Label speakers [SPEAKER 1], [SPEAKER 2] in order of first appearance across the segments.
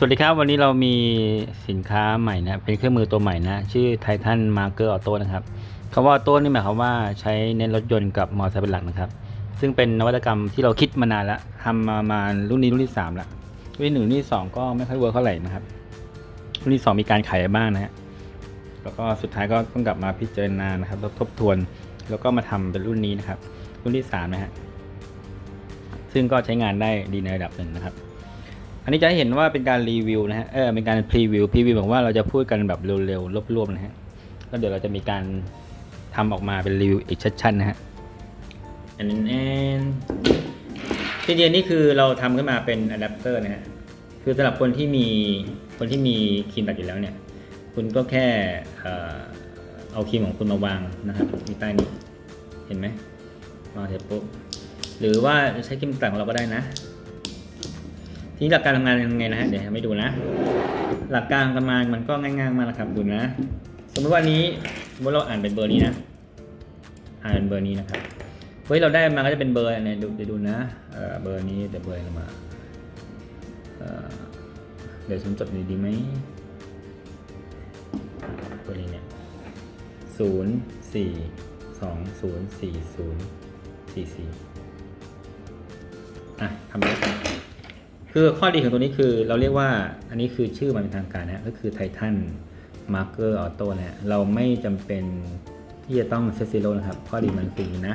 [SPEAKER 1] สวัสดีครับ วันนี้เรามีสินค้าใหม่นะ เป็นเครื่องมือตัวใหม่นะ ชื่อ Titan Marker Auto นะครับคำว่า Auto นี่หมายความว่าใช้เน้นรถยนต์กับมอเตอร์ไซค์เป็นหลักนะครับ ซึ่งเป็นนวัตกรรมที่เราคิดมานานแล้วทำมามารุ่นนี้รุ่นที่3แล้วรุ่นที่หนึ่งรุ่นที่สองก็ไม่ค่อยเวิร์คเท่าไหร่นะครับ รุ่นที่สองมีการขายบ้างนะฮะแล้วก็สุดท้ายก็ต้องกลับมาพิจารณานะครับแล้วทบทวน แล้วก็มาทำเป็นรุ่นนี้นะครับ รุ่นที่สามนะฮะซึ่งก็ใช้งานได้ดีในระดับหนึ่งนะครับ อันนี้จะหเห็นว่าเป็นการรีวิวนะฮะ เออ เป็นการพรีวิว พรีวิวบอกว่าเราจะพูดกันแบบเร็วๆ รวบๆ นะฮะแล้วเดี๋ยวเราจะมีการทำออกมาเป็นรีวิวอีกชัดๆนะฮะอันนี้ที่เดียนี่คือเราทำขึ้นมาเป็นอะแดปเตอร์นะฮะ คือสำหรับคนที่มี คนที่มีครีมตัดอยู่แล้วเนี่ย คุณก็แค่เอาครีมของคุณมาวางนะครับที่ใต้นี้ เห็นไหมวางเสร็จปุ๊บ หรือว่าใช้ครีมตัดของเราก็ได้นะ ทีนี้หลักการทำงานยังไงนะฮะเดี๋ยวให้ดูนะ หลักการทำงานมันก็ง่ายๆมากนะครับดูนะ สมมติว่านี้สมมติเราอ่านเป็นเบอร์นี้นะ อ่านเป็นเบอร์นี้นะครับเฮ้ยเราได้มาก็จะเป็นเบอร์อะไรดูเดี๋ยวดูนะเบอร์นี้เดี๋ยวเบอร์อะไรมาเดี๋ยวฉันจดดีดีไหมเบอร์นี้เนี่ยศูนย์สี่สองศูนย์สี่ศูนย์สี่สี่อะทำไปแล้ คือข้อดีของตัวนี้คือเราเรียกว่าอันนี้คือชื่อมันเป็นทางการนะก็คือ Titan Marker Auto นะฮะเราไม่จำเป็นที่จะต้องเซตซีโร่นะครับ ข้อดีมันคือนะ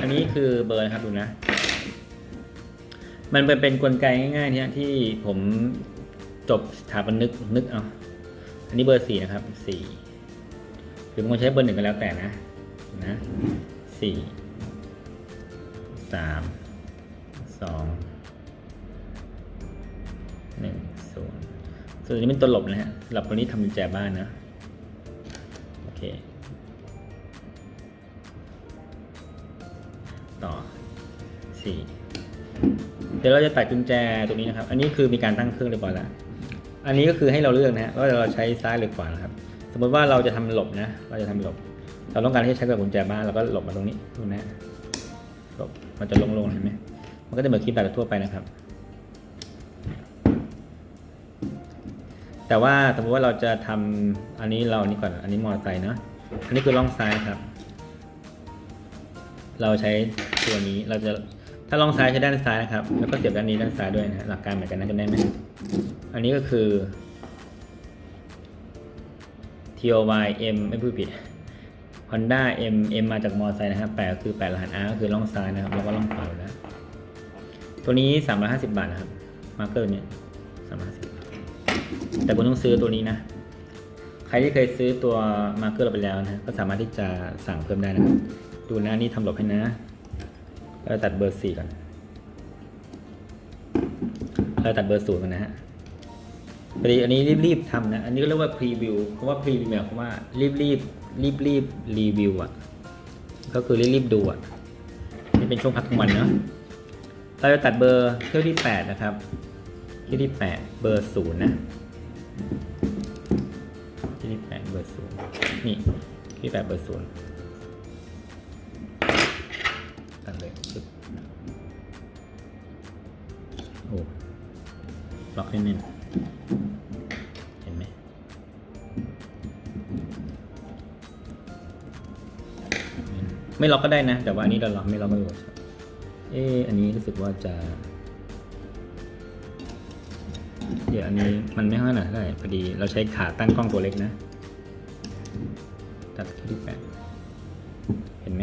[SPEAKER 1] อันนี้คือเบอร์นะครับดูนะ มันเป็นเป็นกลไกง่ายๆเนี่ยที่ผมจบสถาปนิกนึกเอาอันนี้เบอร์สี่นะครับสี่หรือบางคนใช้เบอร์หนึ่งก็แล้วแต่นะนะสี่สามสอง หนึ่งศูนย์ส่วนนี้เป็นตัวหลบนะฮะหลับตัวนี้ทำกุญแจบ้านนะ โอเค ต่อสี่เดี๋ยวเราจะตัดกุญแจตัวนี้นะครับ อันนี้คือมีการตั้งเครื่องเรียบร้อยแล้ว อันนี้ก็คือให้เราเลือกนะฮะว่าเราใช้ซ้ายหรือขวานะครับ สมมติว่าเราจะทำหลบนะ เราจะทำหลบ เราต้องการที่จะใช้กับกุญแจบ้านเราก็หลบมาตรงนี้ตรงนี้หลบมันจะโล่งๆเห็นไหมมันก็จะเหมือนคลิปแบบทั่วไปนะครับ แต่ว่าสมมติว่าเราจะทำอันนี้เราอันนี้ก่อน อันนี้มอเตอร์ไซค์เนะอันนี้คือล่องซ้ายครับ เราใช้ตัวนี้เราจะถ้าล่องซ้ายใช้ด้านซ้ายนะครับ แล้วก็เสียบด้านนี้ด้านซ้ายด้วยนะหลักการเหมือนกันนะจำได้ไหมอันนี้ก็คือ T O Y M ไม่พูดผิด Honda M M มาจากมอเตอร์ไซค์นะครับแปดก็คือแปดรหัส R ก็คือล่องซ้ายนะครับ แล้วก็ล่องขวาแล้วตัวนี้ 350 บาทนะครับ มาร์เกอร์เนี่ย350 แต่คุณต้องซื้อตัวนี้นะ ใครที่เคยซื้อตัวมาร์เกอร์เราไปแล้วนะก็สามารถที่จะสั่งเพิ่มได้นะครับ ดูนะนี่ทำหลบให้นะเราตัดเบอร์สี่ก่อนเราตัดเบอร์ศูนย์กันนะฮะพอดีอันนี้รีบๆทำนะ อันนี้ก็เรียกว่าพรีวิวเพราะว่าพรีวิวหมายความว่ารีบรีบรีบรีบรีวิวอะ ก็คือรีบรีบดูอะนี่เป็นช่วงพักกลางวันเนาะเราจะตัดเบอร์เที่ยวที่แปดนะครับ ที่ที่แปดเบอร์ศูนย์นะที่ที่แปดเบอร์ศูนย์นี่ที่แปดเบอร์ศูนย์ตัดเลยโอ้ล็อกให้แน่นเห็นไหมไม่ล็อกก็ได้นะ แต่ว่าอันนี้เราล็อกไม่ล็อกไม่ล็อกเอออันนี้รู้สึกว่าจะ เดี๋ยวอันนี้มันไม่ค่อยหนาเท่าไหร่พอดี เราใช้ขาตั้งกล้องตัวเล็กนะตัดที่แปดเห็นไหม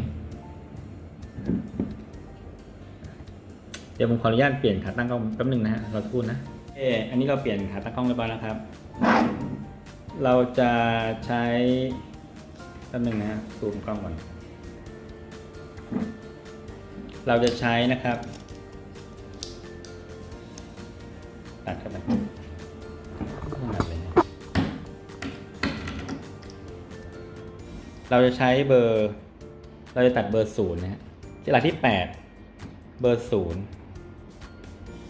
[SPEAKER 1] เดี๋ยวผมขออนุญาตเปลี่ยนขาตั้งกล้องแป๊บนึงนะฮะเราพูดนะเอออันนี้เราเปลี่ยนขาตั้งกล้องเรียบร้อยแล้วครับ เราจะใช้แป๊บนึงนะฮะซูมกล้องก่อนเราจะใช้นะครับตัดเข้าไป เราจะใช้เบอร์ เราจะตัดเบอร์ศูนย์นะฮะหลักที่แปดเบอร์ศูนย์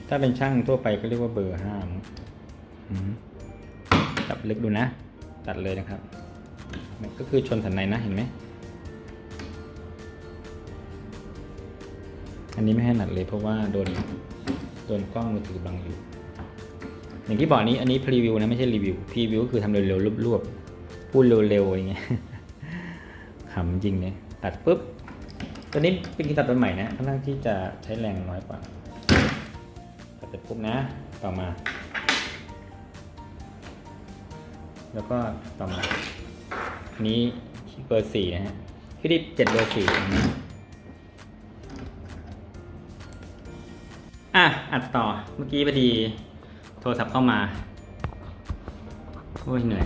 [SPEAKER 1] ถ้าเป็นช่างทั่วไปก็เรียกว่าเบอร์ห้ามั้งอืมจับลึกดูนะ ตัดเลยนะครับ มันก็คือชนสันในนะเห็นไหม อันนี้ไม่ให้หนัดเลยเพราะว่าโดนโดนกล้องมือถือบังอยู่อย่างที่บอกนี้อันนี้พรีวิวนะไม่ใช่รีวิวพรีวิวก็คือทำเร็วๆรวบๆพูดเร็วๆอย่างเงี้ย ขำจริงเลยตัดปุ๊บตัวนี้เป็นการตัดตัวใหม่นะค่อนข้างที่จะใช้แรงน้อยกว่าตัดเสร็จปุ๊บนะต่อมา แล้วก็ต่อมา นี้เบอร์สี่นะฮะที่ดิเจ็ดเบอร์สี่อันนี้อะอัดต่อเมื่อกี้พอดี โทรศัพท์เข้ามา โอ้ยเหนื่อย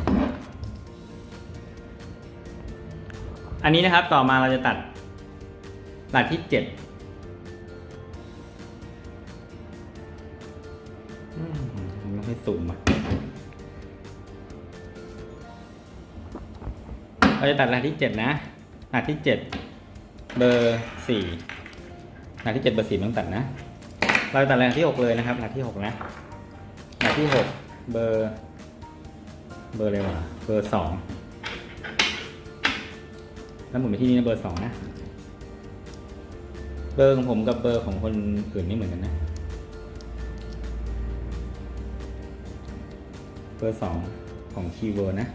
[SPEAKER 1] อันนี้นะครับต่อมาเราจะตัดหลักที่เจ็ดอืมมันให้สูงอะเราจะตัดหลักที่เจ็ดนะหลักที่เจ็ดเบอร์สี่หลักที่เจ็ดเบอร์สี่ต้องตัดนะ เราจะตัดหลักที่หกเลยนะครับ หลักที่หกนะ หลักที่หกเบอร์ เบอร์อะไรวะ เบอร์สอง แล้วหมุนไปที่นี่นะเบอร์สองนะ เบอร์ของผมกับเบอร์ของคนอื่นไม่เหมือนกันนะ เบอร์สองของคีย์เวิร์ดนะ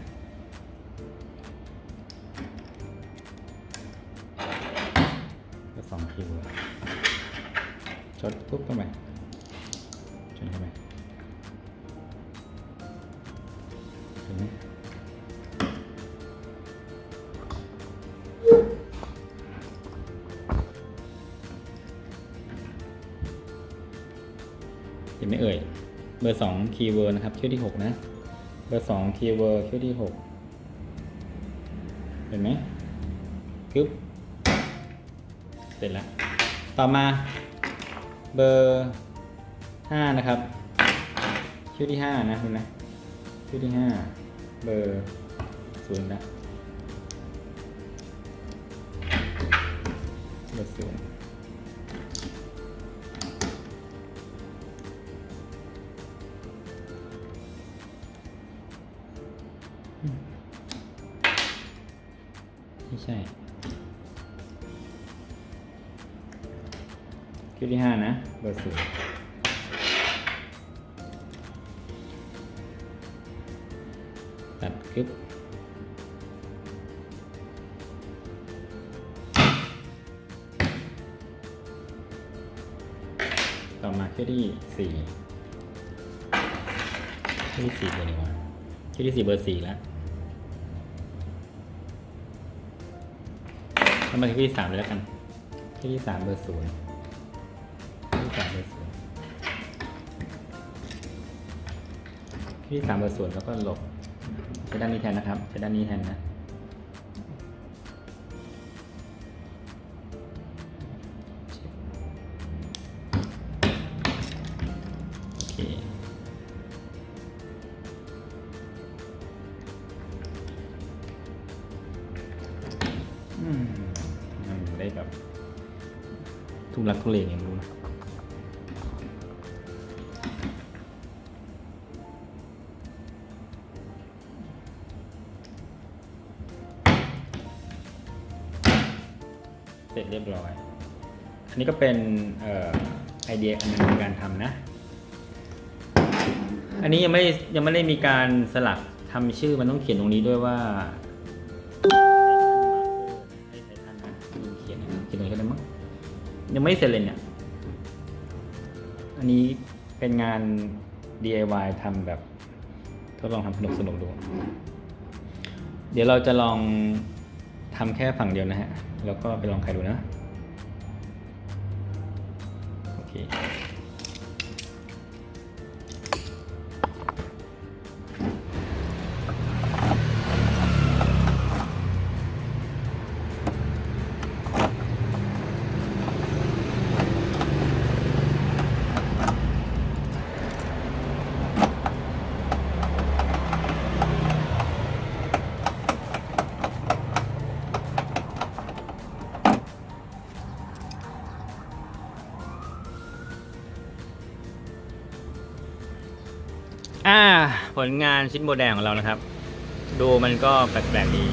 [SPEAKER 1] เบอร์สองคีย์เวิร์ดชดปุ๊บเข้าไปชนเข้าไป ห็นไหมเอ่ย เบอร์สองคีย์เวิร์ดนะครับชื่อที่หกนะ เบอร์สองคีย์เวิร์ดชื่อที่หกเห็นไหมกึ๊บเสร็จแล้ว ต่อมาเบอร์ห้านะครับชื่อที่ห้านะเห็นไหมชื่อที่ห้าเบอร์ศูนย์นะเบอร์ศูนย์ ไม่ใช่คิวที่ห้านะ เบอร์ศูนย์ตัดคลิปต่อมาคิวที่สี่คิวที่สี่เบอร์ไหนวะคิวที่สี่เบอร์สี่แล้ว ทำมาที่สามเลยแล้วกัน ที่ที่สามเบอร์ศูนย์ที่ที่สามเบอร์ศูนย์ที่ที่สามเบอร์ศูนย์แล้วก็ลบใช้ด้านนี้แทนนะครับใช้ด้านนี้แทนนะ ทุลักทุเลอย่างรู้นะเสร็จเรียบร้อย อันนี้ก็เป็นออไอเดียอันนึงในการทำนะ อันนี้ยังไม่ยังไม่ได้มีการสลักทำชื่อมันต้องเขียนตรงนี้ด้วยว่า ยังไม่เสร็จเลยเนี่ย อันนี้เป็นงาน DIY ทำแบบทดลองทำสนุกสนุกดู เดี๋ยวเราจะลองทำแค่ฝั่งเดียวนะฮะ แล้วก็ไปลองใครดูนะ โอเค อ่า ผลงานชิ้นโบแดงของเรานะครับ ดูมันก็แปลกๆดี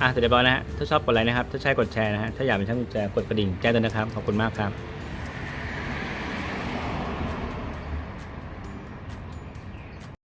[SPEAKER 1] อะเสร็จเรียบร้อยนะฮะ ถ้าชอบกดไลค์นะครับ ถ้าใช่กดแชร์นะฮะ ถ้าอยากเป็นช่างกุญแจกดกระดิ่งแจ้งด้วยนะครับ ขอบคุณมากครับ